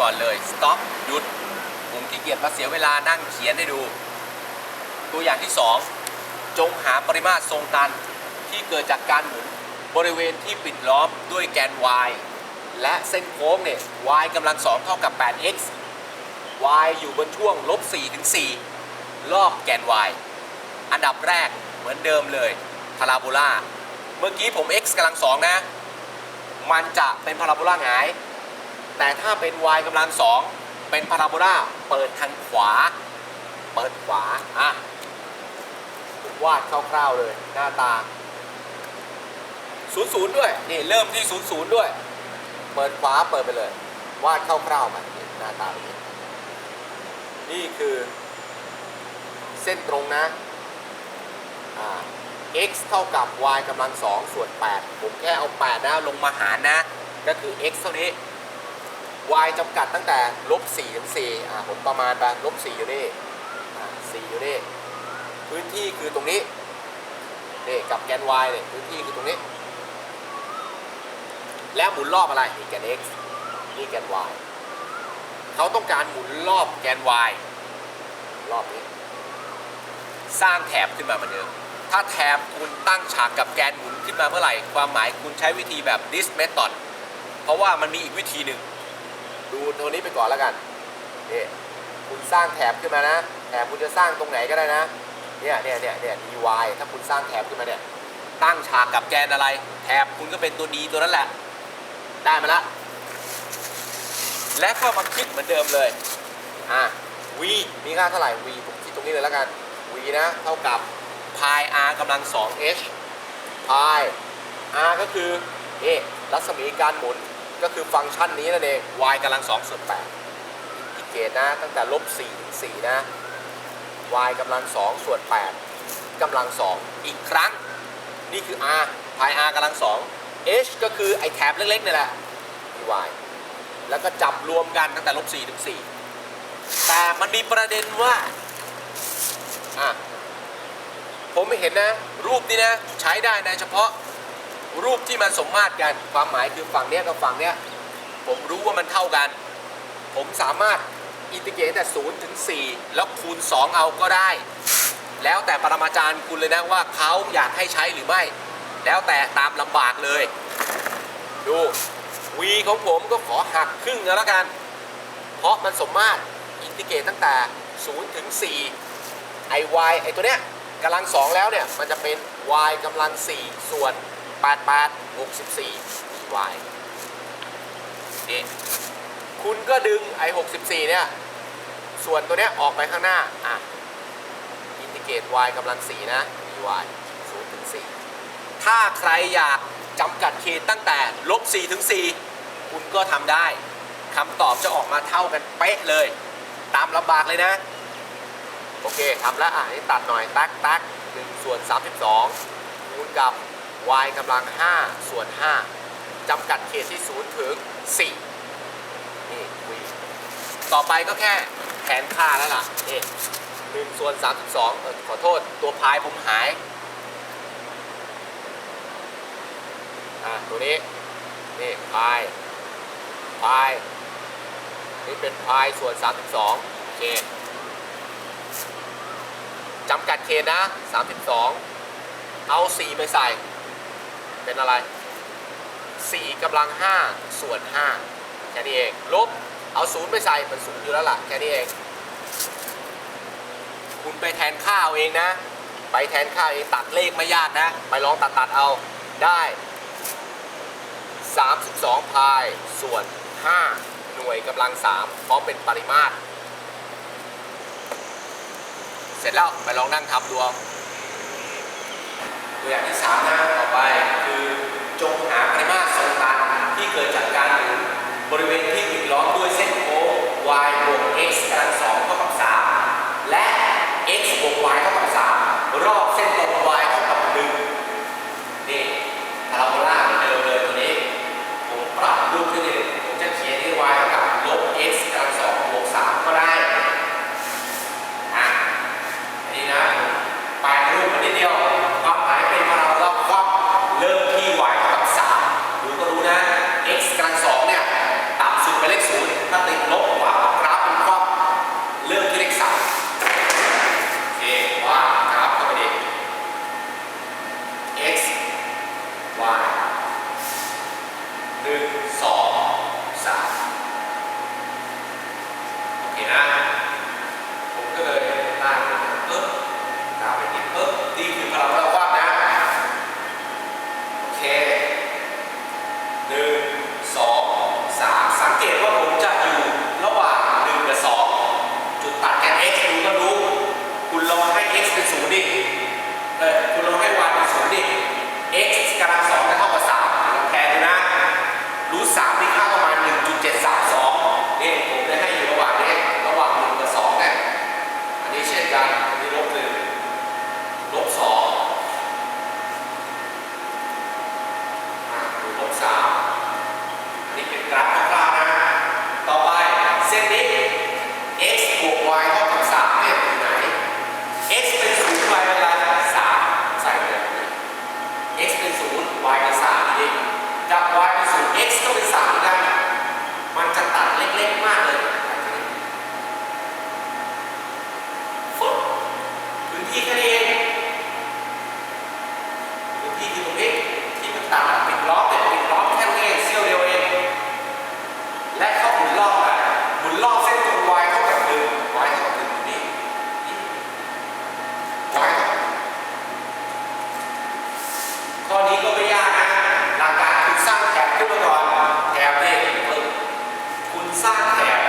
ก่อนเลย stop หยุดผมขี้เกียจมาเสียเวลานั่งเขียนให้ดู ตัวอย่างที่ 2 จงหาปริมาตรทรงตันที่เกิดจากการหมุนบริเวณที่ปิดล้อมด้วยแกน y และเส้นโค้งเนี่ย y กำลังสองเท่ากับ 8x y อยู่บนช่วงลบ4ถึง4รอบแกน y อันดับแรกเหมือนเดิมเลยพาราโบลาเมื่อกี้ผม x กำลังสองนะ มันจะเป็นพาราโบลาหงาย แต่ถ้าเป็น y กำลังสองเป็นพาราโบลาเปิดทางขวา เปิดขวาอะผมวาดคร่าวๆเลยหน้าตา 00 ด้วย นี่เริ่มที่ 00 ด้วย เปิดขวาเปิดไปเลย วาดคร่าวๆแบบนี้หน้าตาแบบนี้นี่คือ เส้นตรงนะอ่า x เท่ากับ y กำลังสองส่วน 8 ผมแค่เอา 8 นะ ลงมาหารนะ ก็คือ x เท่านี้ y จำกัดตั้งแต่ลบ4ถึง4อ่าผมประมาณไปลบ4อยู่นี่อ่า4อยู่นี่พื้นที่คือตรงนี้นี่กับแกน y เนี่ยพื้นที่คือตรงนี้ แล้วหมุนรอบอะไรนี่แกน x นี่แกน y เขาต้องการหมุนรอบแกน y รอบนี้ สร้างแถบขึ้นมาเหมือนเดิมถ้าแถบคุณตั้งฉากกับแกนหมุนขึ้นมาเมื่อไหร่ ความหมายคุณใช้วิธีแบบ this method เพราะว่ามันมีอีกวิธีหนึ่ง ดูตัวนี้ไปก่อนแล้วกันนี่คุณสร้างแถบขึ้นมานะ แถบคุณจะสร้างตรงไหนก็ได้นะ เนี่ยเนี่ยเนี่ยเนี่ย dy ถ้าคุณสร้างแถบขึ้นมาเนี่ย ตั้งฉากกับแกนอะไร แถบคุณก็เป็นตัว d ตัวนั้นแหละ ได้มาละ และก็มาคิดเหมือนเดิมเลย อะ v มีค่าเท่าไหร่ v ผมคิดตรงนี้เลยแล้วกัน v นะ เท่ากับ pi r กำลัง 2h pi r ก็คือเอะรัศมีการหมุน ก็คือฟังก์ชันนี้นั่นเอง y กำลัง2ส่วน8อินทิเกรตนะ ตั้งแต่ลบ4ถึง4นะ y กำลัง2ส่วน8กำลัง 2 อีกครั้ง นี่คือ r pi r กำลัง 2 h ก็คือไอแถบเล็กๆนี่แหละ y แล้วก็จับรวมกันตั้งแต่ลบ4ถึง4แต่มันมีประเด็นว่าอะผมไม่เห็นนะ รูปนี้นะ ใช้ได้นะเฉพาะ รูปที่มันสมมาตรกัน ความหมายคือฝั่งเนี้ยกับฝั่งเนี้ยผมรู้ว่ามันเท่ากัน ผมสามารถอินทิเกรตแต่0ถึง4แล้วคูณ 2 เอาก็ได้ แล้วแต่ปรมาจารย์คุณเลยนะว่าเขาอยากให้ใช้หรือไม่ แล้วแต่ตามลำบากเลย ดู v ของผมก็ขอหักครึ่งแล้วกัน เพราะมันสมมาตรอินทิเกรตตั้งแต่0ถึง4ไอ y ไอตัวเนี้ยกำลัง2แล้วเนี่ย มันจะเป็น y กำลัง4ส่วน 88 64 y นี่คุณก็ดึงไอ64 เนี่ย ส่วนตัวเนี้ยออกไปข้างหน้า อะ อินทิเกรต y กำลัง 4 นะ dy 0ถึง 4 ถ้าใครอยากจำกัดเขตตั้งแต่ลบ4ถึง 4 คุณก็ทำได้คำตอบจะออกมาเท่ากันเป๊ะเลย ตามลำบากเลยนะ โอเคทำแล้วอะนี่ตัดหน่อย ตักตัก1ส่วน 32คูณกับ y กำลัง 5 ส่วน 5จำกัดเขตที่ 0 ถึง 4 นี่ v ต่อไปก็แค่แทนค่าแล้วล่ะนี่1ส่วน 32เออขอโทษตัวพายผมหาย อะตัวนี้ นี่พายพายนี่เป็นพายส่วน 32โอเคจำกัดเขตนะ 32 เอา 4 ไปใส่ เป็นอะไร 4กำลัง 5 ส่วน 5 แค่นี้เอง ลบ เอา0ไปใส่มันศูนย์อยู่แล้วล่ะ แค่นี้เอง คุณไปแทนค่าเอาเองนะ ไปแทนค่าเองตัดเลขไม่ยากนะ ไปลองตัดตัดเอา ได้ 32 พายส่วน 5 หน่วยกำลัง3เพราะเป็นปริมาตร เสร็จแล้วไปลองนั่งทำดูเอา ตัวอย่างที่3นะต่อไป คือจงหาปริมาตรทรงตันที่เกิดจากการหมุนบริเวณที่ปิดล้อมด้วยเส้นโค้ง y บวก x กำลัง2เท่ากับ3และ x บวก y เท่ากับ3รอบเส้น ที่คืตรงนี้ที่มันต่างปิดล้อมแต่ปิดล้อมแค่นี้เสี้ยวเดียวเอง และเขาหมุนล้อมไปหมุนล้อมเส้นตรง y เข้ากับหนึ่ง y เข้ากับหนึ่งนี่ยข้อนี้ก็ไม่ยากนะหลักการคือสร้างแถบขึ้นมาก่อนแถบเนี่ยคุณสร้างแถบ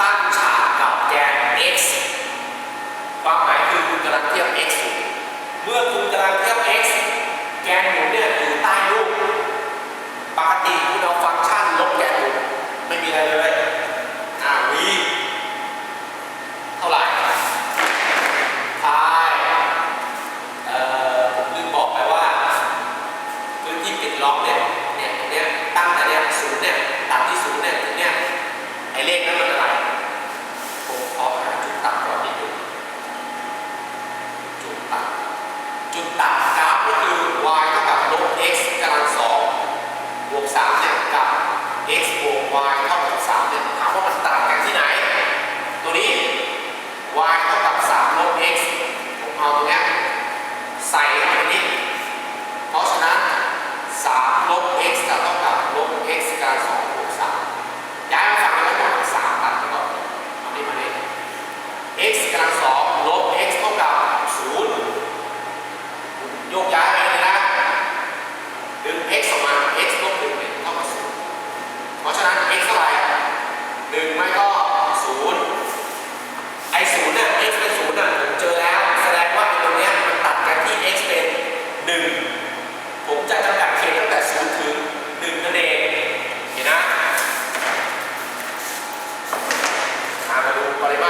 ตั้งฉาก yeah. มาดูปริมา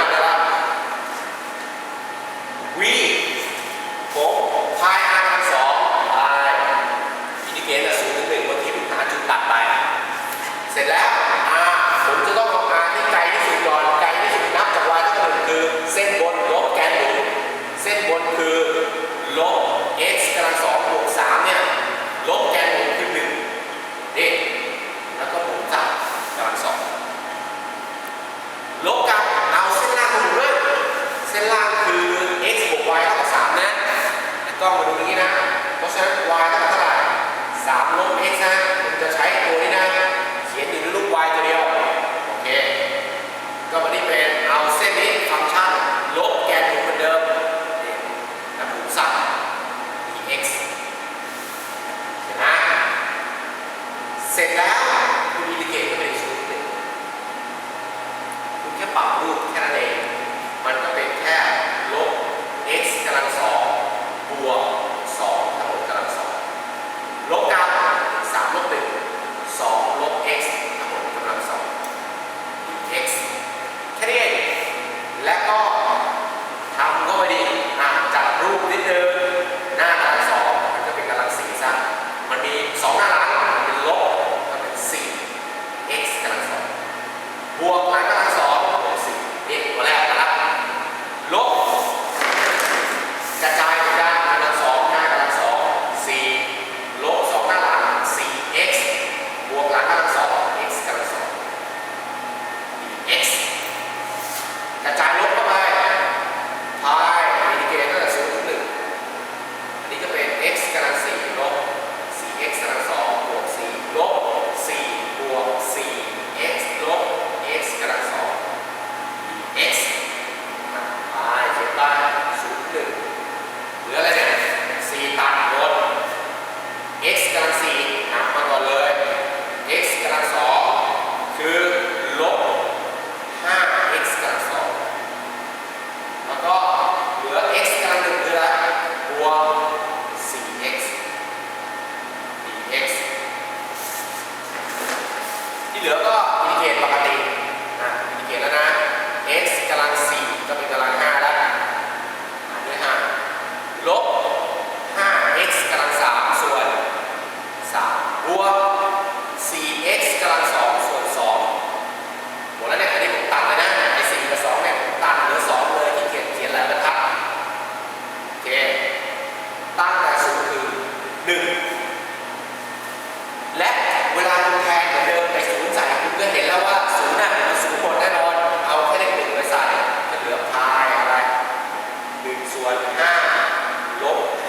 วน5ลบ